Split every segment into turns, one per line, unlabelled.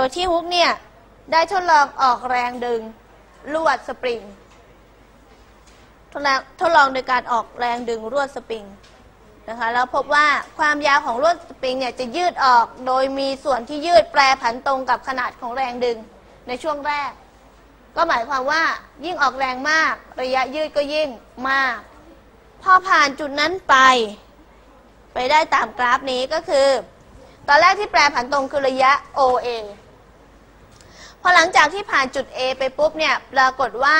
โดยที่ฮุกเนี่ย ได้ทดลองออกแรงดึงลวดสปริง ทดลองทดลองโดยการออกแรงดึงลวดสปริงนะคะแล้วพบว่าความยาวของลวดสปริงเนี่ยจะยืดออกโดยมีส่วนที่ยืดแปรผันตรงกับขนาดของแรงดึงในช่วงแรก ก็หมายความว่ายิ่งออกแรงมาก ระยะยืดก็ยิ่งมาก พอผ่านจุดนั้นไป ไปได้ตามกราฟนี้ก็คือ ตอนแรกที่แปรผันตรงคือระยะ OA พอหลังจากที่ผ่านจุด A ไปปุ๊บเนี่ยปรากฏว่า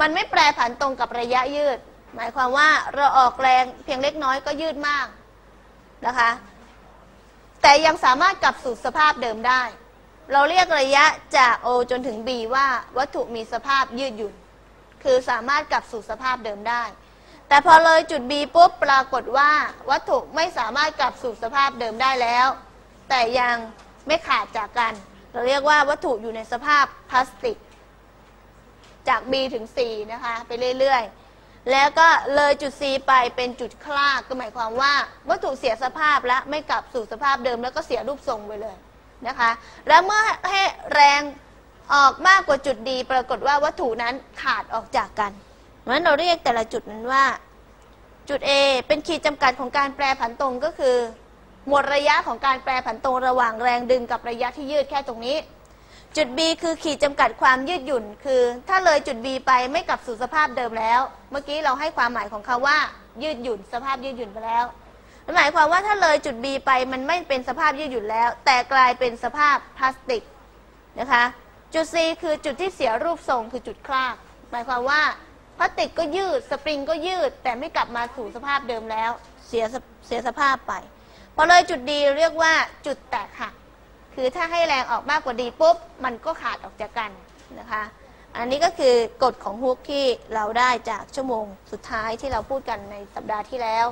มันไม่แปรผันตรงกับระยะยืด หมายความว่าเราออกแรงเพียงเล็กน้อยก็ยืดมากนะคะ แต่ยังสามารถกลับสู่สภาพเดิมได้ เราเรียกระยะจาก O จนถึง B ว่าวัตถุมีสภาพยืดหยุ่น คือสามารถกลับสู่สภาพเดิมได้ แต่พอเลยจุด B ปุ๊บปรากฏว่า วัตถุไม่สามารถกลับสู่สภาพเดิมได้แล้ว แต่ยังไม่ขาดจากกัน เราเรียกว่าวัตถุอยู่ในสภาพพลาสติก จาก B ถึง C นะคะ ไปเรื่อยๆ แล้วก็เลยจุด C ไปเป็นจุดคลากก็หมายความว่า วัตถุเสียสภาพและไม่กลับสู่สภาพเดิม แล้วก็เสียรูปทรงไปเลยนะคะ แล้วเมื่อให้แรงออกมากกว่าจุดดีปรากฏว่าวัตถุนั้นขาดออกจากกันเพราะฉะนั้นเราเรียกแต่ละจุดนั้นว่า จุด A เป็นขีดจำกัดของการแปรผันตรงก็คือ หมดระยะของการแปรผันตรงระหว่างแรงดึงกับระยะที่ยืดแค่ตรงนี้ จุด B คือขีดจำกัดความยืดหยุ่น คือ ถ้าเลยจุด B ไปไม่กลับสู่สภาพเดิมแล้ว เมื่อกี้เราให้ความหมายของเขาว่า ยืดหยุ่น สภาพยืดหยุ่นไปแล้วหมายความว่าถ้าเลยจุด B ไปมันไม่เป็นสภาพยืดหยุ่นแล้ว แต่กลายเป็นสภาพพลาสติกนะคะจุด C คือจุดที่เสียรูปทรงคือจุดคลากหมายความว่าพลาสติกก็ยืดสปริงก็ยืด แต่ไม่กลับมาสู่สภาพเดิมแล้ว เสียเสียสภาพไป พอเลยจุดดีเรียกว่าจุดแตกหัก คือถ้าให้แรงออกมากกว่าดีปุ๊บ มันก็ขาดออกจากกันนะคะ อันนี้ก็คือกฎของฮุกที่เราได้จากชั่วโมงสุดท้ายที่เราพูดกันในสัปดาห์ที่แล้ว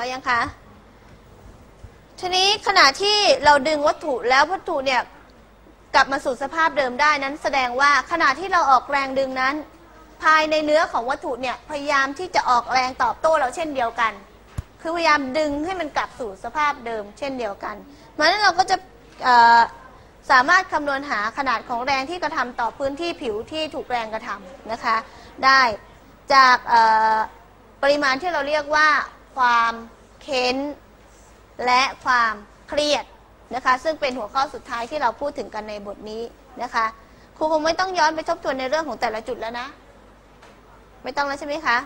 ก็ยังคะ ทีนี้ขณะที่เราดึงวัตถุแล้ววัตถุเนี่ยกลับมาสู่สภาพเดิมได้นั้น แสดงว่าขณะที่เราออกแรงดึงนั้น ภายในเนื้อของวัตถุเนี่ยพยายามที่จะออกแรงตอบโต้เราเช่นเดียวกัน คือพยายามดึงให้มันกลับสู่สภาพเดิม เช่นเดียวกันเพราะนั้นเราก็จะสามารถคำนวณหาขนาดของแรงที่กระทำต่อพื้นที่ผิวที่ถูกแรงกระทำนะคะ ได้จากปริมาณที่เราเรียกว่า ความเค้น และความเครียดนะคะ ซึ่งเป็นหัวข้อสุดท้ายที่เราพูดถึงกันในบทนี้นะคะครูคงไม่ต้องย้อนไปทบทวนในเรื่องของแต่ละจุดแล้วนะ ไม่ต้องแล้วใช่ไหมคะ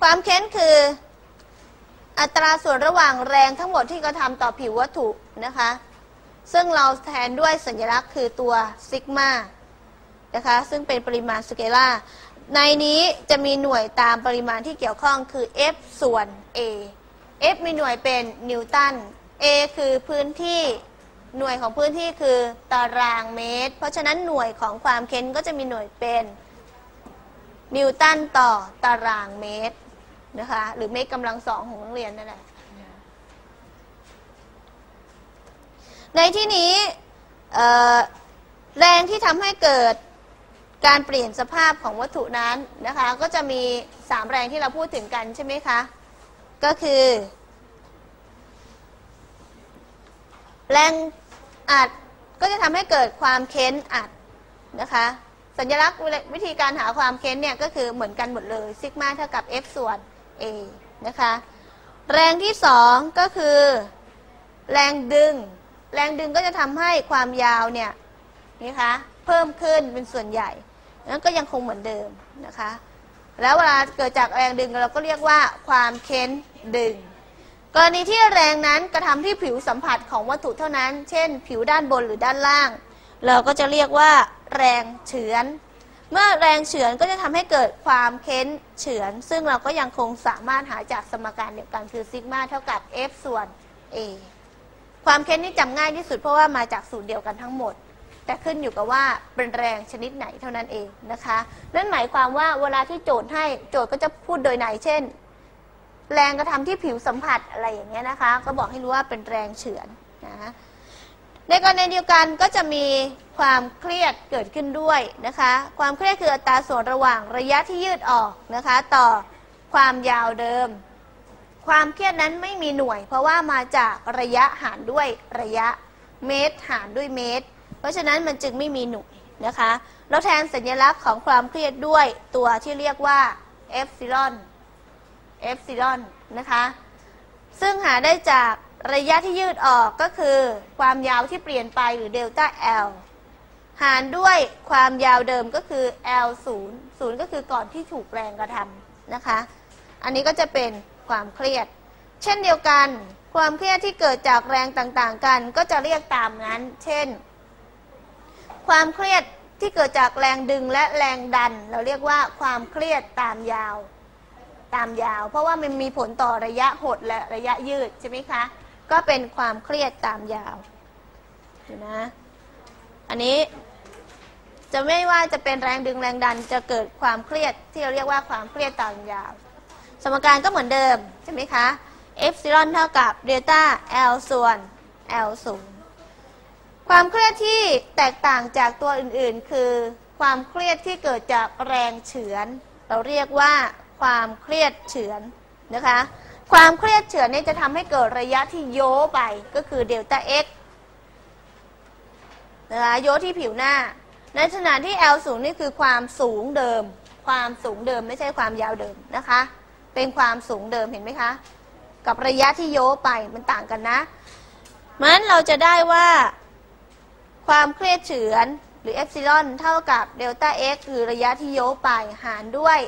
ความเค้นคืออัตราส่วนระหว่างแรงทั้งหมดที่กระทำต่อผิววัตถุนะคะ ซึ่งเราแทนด้วยสัญลักษณ์คือตัวซิกมา นะคะซึ่งเป็นปริมาณสเกลาในนี้จะมีหน่วยตามปริมาณที่เกี่ยวข้องคือ F ส่วน A F มีหน่วยเป็นนิวตัน A คือพื้นที่หน่วยของพื้นที่คือตารางเมตร เพราะฉะนั้นหน่วยของความเค้นก็จะมีหน่วยเป็นนิวตันต่อตารางเมตรนะคะหรือเมตรกำลังสองของโรงเรียนนั่นแหละในที่นี้แรงที่ทำให้เกิด การเปลี่ยนสภาพของวัตถุนั้นนะคะ ก็จะมี 3 แรงที่เราพูดถึงกันใช่ไหมคะ ก็คือ แรงอัดก็จะทำให้เกิดความเค้นอัดนะคะ สัญลักษณ์วิธีการหาความเค้นเนี่ยก็คือเหมือนกันหมดเลยซิกมาเท่ากับ F ส่วน A นะคะ แรงที่ 2 ก็คือ แรงดึง แรงดึงก็จะทำให้ความยาวเนี่ยนี่คะเพิ่มขึ้นเป็นส่วนใหญ่ นั้นก็ยังคงเหมือนเดิมนะคะ แล้วเวลาเกิดจากแรงดึงเราก็เรียกว่าความเค้นดึง กรณีที่แรงนั้นกระทำที่ผิวสัมผัสของวัตถุเท่านั้น เช่น ผิวด้านบนหรือด้านล่าง เราก็จะเรียกว่า แรงเฉือน เมื่อแรงเฉือนก็จะทำให้เกิดความเค้นเฉือน ซึ่งเราก็ยังคงสามารถหาจากสมการเดียวกันคือซิกมาเท่ากับ F ส่วน A ความเค้นนี่จำง่ายที่สุดเพราะว่ามาจากสูตรเดียวกันทั้งหมด แต่ขึ้นอยู่กับว่าเป็นแรงชนิดไหนเท่านั้นเองนะคะ นั่นหมายความว่าเวลาที่โจทย์ให้โจทย์ก็จะพูดโดยไหนเช่น แรงกระทำที่ผิวสัมผัสอะไรอย่างเงี้ยนะคะ ก็บอกให้รู้ว่าเป็นแรงเฉือนนะในกรณีเดียวกันก็จะมีความเครียดเกิดขึ้นด้วยนะคะ ความเครียดคืออัตราส่วนระหว่างระยะที่ยืดออกนะคะ ต่อความยาวเดิม ความเครียดนั้นไม่มีหน่วย เพราะว่ามาจากระยะหารด้วยระยะเมตร หารด้วยเมตร เพราะฉะนั้นมันจึงไม่มีหน่วยนะคะเราแทนสัญลักษณ์ของความเครียดด้วยตัวที่เรียกว่าเอฟซิลอนเอฟซิลอนนะคะ ซึ่งหาได้จากระยะที่ยืดออกก็คือความยาวที่เปลี่ยนไปหรือเดลต้า L หารด้วยความยาวเดิมก็คือ L 0 0ก็คือก่อนที่ถูกแรงกระทำนะคะ อันนี้ก็จะเป็นความเครียด เช่นเดียวกัน ความเครียดที่เกิดจากแรงต่างๆกัน ก็จะเรียกตามนั้น เช่น ความเครียดที่เกิดจากแรงดึงและแรงดัน เราเรียกว่าความเครียดตามยาว ตามยาว เพราะว่ามันมีผลต่อระยะหดและระยะยืดใช่ไหมคะ ก็เป็นความเครียดตามยาวเห็นนะอันนี้จะไม่ว่าจะเป็นแรงดึงแรงดันจะเกิดความเครียดที่เราเรียกว่าความเครียดตามยาว สมการก็เหมือนเดิมใช่ไหมคะเอฟซิลอนเท่ากับเดลต้า L ส่วน L ศูนย์ ความเครียดที่แตกต่างจากตัวอื่นๆ คือ ความเครียดที่เกิดจากแรงเฉือน เราเรียกว่าความเครียดเฉือนนะคะ ความเครียดเฉือนนี่จะทำให้เกิดระยะที่โยไปก็คือเดลต้า x นะคะโยที่ผิวหน้า ในขณะที่ L สูงนี่คือความสูงเดิม ความสูงเดิมไม่ใช่ความยาวเดิมนะคะ เป็นความสูงเดิมเห็นไหมคะ กับระยะที่โยไปมันต่างกันนะมันเราจะได้ว่า ความเครียดเฉือนหรือเอฟซิลอนเท่ากับเดลต้า x คือระยะที่โยไปหารด้วย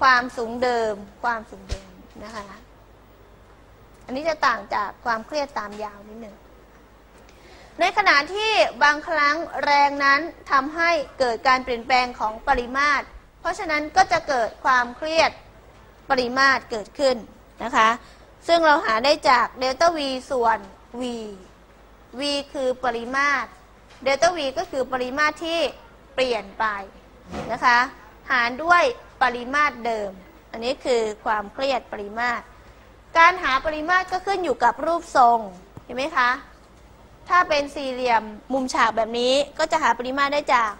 ความสูงเดิม ความสูงเดิมนะคะ อันนี้จะต่างจากความเครียดตามยาวนิดหนึ่งในขณะที่บางครั้งแรงนั้นทำให้เกิดการเปลี่ยนแปลงของปริมาตร เพราะฉะนั้นก็จะเกิดความเครียดปริมาตรเกิดขึ้นนะคะ ซึ่งเราหาได้จากเดลต้า v ส่วน v v คือปริมาตรเดลต้า v ก็คือปริมาตรที่เปลี่ยนไปนะคะ หารด้วยปริมาตรเดิม อันนี้คือความเครียดปริมาตร การหาปริมาตรก็ขึ้นอยู่กับรูปทรง เห็นไหมคะ ถ้าเป็นสี่เหลี่ยมมุมฉากแบบนี้ก็จะหาปริมาตรได้จาก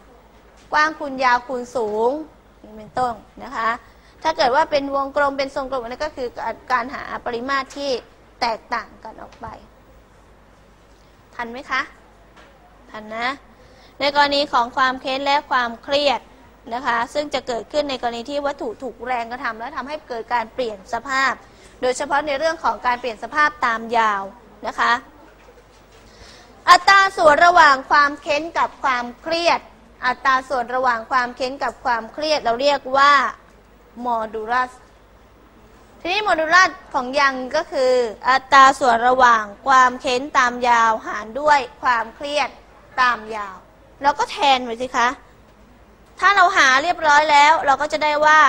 กว้างคูณยาวคูณสูงเป็นต้นนะคะ ถ้าเกิดว่าเป็นวงกลมเป็นทรงกลมอันนี้ก็คือการหาปริมาตรที่แตกต่างกันออกไป ทันไหมคะ ทันนะ ในกรณีของความเค้นและความเครียดนะคะ ซึ่งจะเกิดขึ้นในกรณีที่วัตถุถูกแรงกระทำแล้วทำให้เกิดการเปลี่ยนสภาพ โดยเฉพาะในเรื่องของการเปลี่ยนสภาพตามยาวนะคะ อัตราส่วนระหว่างความเค้นกับความเครียด อัตราส่วนระหว่างความเค้นกับความเครียด เราเรียกว่าโมดูลัส ทีนี้โมดูลัสของยังก็คือ อัตราส่วนระหว่างความเค้นตามยาวหารด้วยความเครียดตามยาวเราก็แทนไปสิคะ ถ้าเราหาเรียบร้อยแล้ว เราก็จะได้ว่า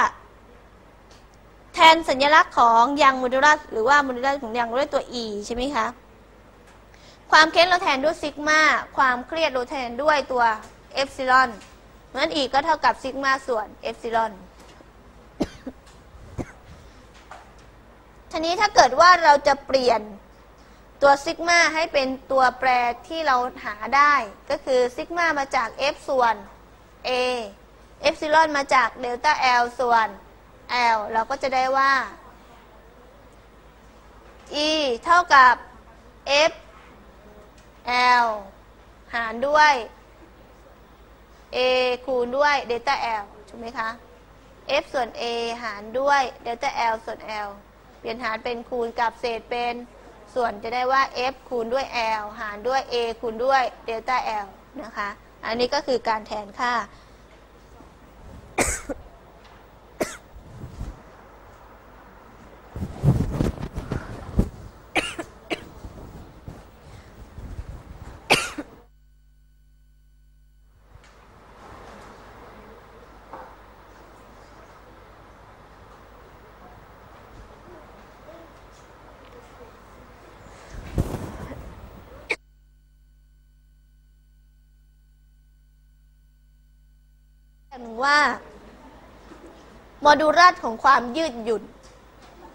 แทนสัญลักษณ์ของยังโมดูลัสหรือว่าโมดูลัสของยังด้วยตัว e ใช่ไหมคะ ความเค้นเราแทนด้วยซิกมาความเครียดเราแทนด้วยตัวเอฟซิลอนเพราะฉะนั้นอีก็เท่ากับซิกมาส่วนเอฟซิลอน ทีนี้ถ้าเกิดว่าเราจะเปลี่ยนตัวซิกมาให้เป็นตัวแปรที่เราหาได้ ก็คือซิกมามาจาก f ส่วน a เอฟซิลอนมาจากเดลต้า l ส่วน l เราก็จะได้ว่า e เท่ากับ f l หารด้วย a คูณด้วยเดลต้า l ถูกไหมคะ f ส่วน a หารด้วยเดลต้า l ส่วน l เปลี่ยนหารเป็นคูณกับเศษเป็นส่วนจะได้ว่า f คูณด้วย l หารด้วย a คูณด้วยเดลต้า l นะคะ อันนี้ก็คือการแทนค่า หนึ่งว่า โมดูลัสของความยืดหยุ่น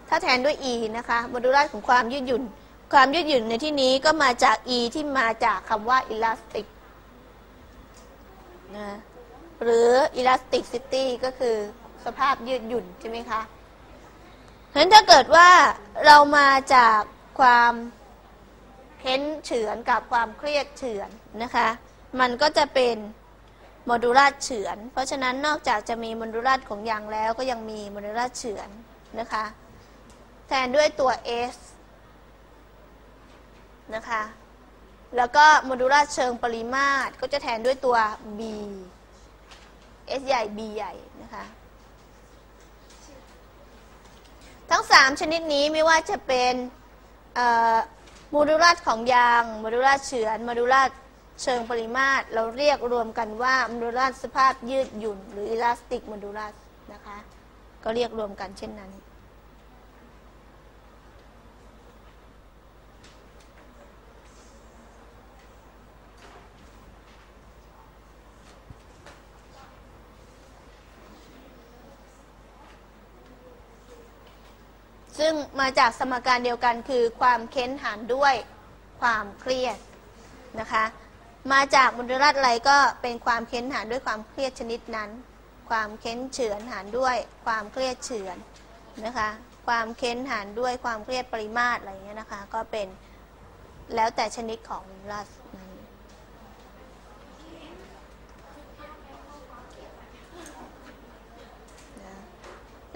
ถ้าแทนด้วย e นะคะ โมดูลัสของความยืดหยุ่น ความยืดหยุ่นในที่นี้ก็มาจาก e ที่มาจากคำว่า elastic นะหรือ elasticity ก็คือสภาพยืดหยุ่นใช่ไหมคะเพราะฉะนั้นถ้าเกิดว่าเรามาจากความเค้นเฉือนกับความเครียดเฉือนนะคะ มันก็จะเป็น โมดูลัสเฉือน เพราะฉะนั้นนอกจากจะมีโมดูลัสของยางแล้วก็ยังมีโมดูลัสเฉือนนะคะ แทนด้วยตัว s นะคะ แล้วก็โมดูลัสเชิงปริมาตรก็จะแทนด้วยตัว b s ใหญ่ b ใหญ่นะคะ ทั้ง 3 ชนิดนี้ไม่ว่าจะเป็นโมดูลัสของยางโมดูลัสเฉือนโมดูลัส เชิงปริมาตร เราเรียกรวมกันว่าโมดูลัสสภาพยืดหยุ่น หรืออิลาสติกโมดูลัสนะคะ ก็เรียกรวมกันเช่นนั้น ซึ่งมาจากสมการเดียวกันคือความเค้นหารด้วยความเครียดนะคะ มาจากมูลรัตอะไรก็เป็นความเค้นหารด้วยความเครียดชนิดนั้น ความเค้นเฉือนหารด้วยความเครียดเฉือนนะคะ ความเค้นหารด้วยความเครียดปริมาตรอะไรเงี้ยนะคะ ก็เป็นแล้วแต่ชนิดของมูลรัตนั้น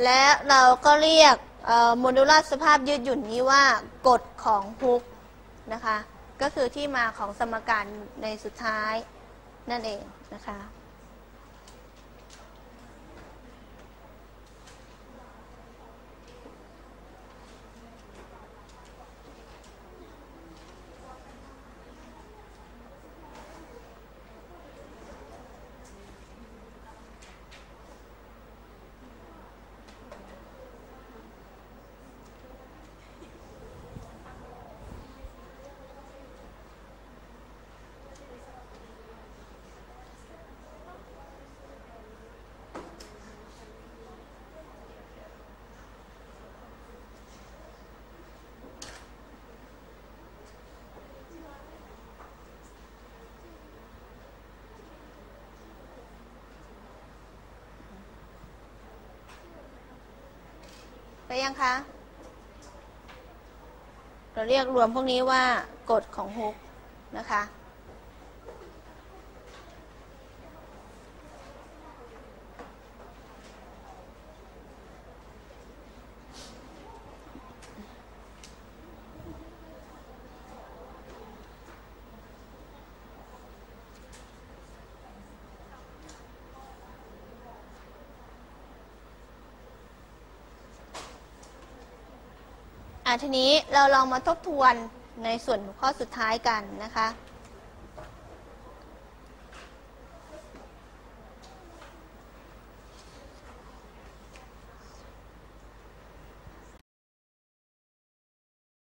และเราก็เรียกโมดูลัสสภาพยืดหยุ่นนี้ว่ากฎของฮุกนะคะ ก็คือที่มาของสมการในสุดท้ายนั่นเองนะคะ ไปยังคะ เราเรียกรวมพวกนี้ว่ากฎของฮุกนะคะ อะทีนี้เราลองมาทบทวนในส่วนข้อสุดท้ายกันนะคะ